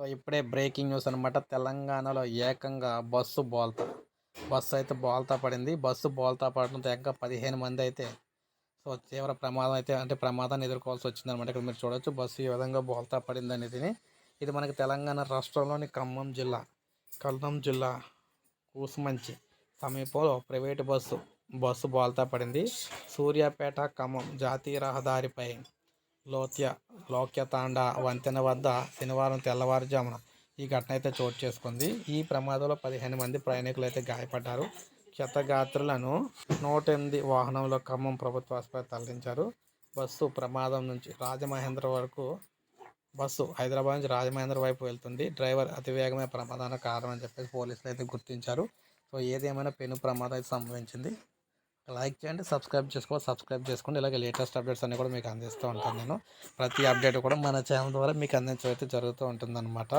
So ఇప్పుడే breaking news అనమాట తెలంగాణలో ఏకంగా బస్సు బోల్తా. బస్సు అయితే బోల్తా పడింది. బస్సు బోల్తా పడడంతో ఏకంగా పదిహేను మంది అయితే సో తీవ్ర ప్రమాదం అయితే అంటే ప్రమాదాన్ని ఎదుర్కోవాల్సి వచ్చింది అనమాట ఇక్కడ మీరు చూడొచ్చు బస్సు ఈ విధంగా బోల్తా పడింది అనేది. ఇది మనకి తెలంగాణ రాష్ట్రంలోని ఖమ్మం జిల్లా ఖమ్మం జిల్లా కూసుమంచి సమీపంలో ప్రైవేటు బస్సు బస్సు బోల్తా పడింది. సూర్యాపేట ఖమ్మం జాతీయ రహదారిపై లోత్య లోక్యతాండ వంతెన వద్ద శనివారం తెల్లవారుజామున ఈ ఘటన అయితే చోటు చేసుకుంది. ఈ ప్రమాదంలో పదిహేను మంది ప్రయాణికులు అయితే గాయపడ్డారు. క్షతగాత్రులను నూట ఎనిమిది వాహనంలో ఖమ్మం ప్రభుత్వ ఆసుపత్రి తరలించారు. బస్సు ప్రమాదం నుంచి రాజమహేంద్ర వరకు బస్సు హైదరాబాద్ నుంచి రాజమహేంద్ర వైపు వెళ్తుంది. డ్రైవర్ అతివేగమే ప్రమాదానికి కారణం అని చెప్పేసి పోలీసులు అయితే గుర్తించారు. సో ఏదేమైనా పెను ప్రమాదం అయితే సంభవించింది. లైక్ చేయండి సబ్స్క్రైబ్ చేసుకోవాలి సబ్స్క్రైబ్ చేసుకోండి. ఇలాగే లేటెస్ట్ అప్డేట్స్ అన్నీ కూడా మీకు అందిస్తూ ఉంటాను నేను. ప్రతి అప్డేట్ కూడా మన ఛానల్ ద్వారా మీకు అందించడం అయితే జరుగుతూ ఉంటుందన్నమాట.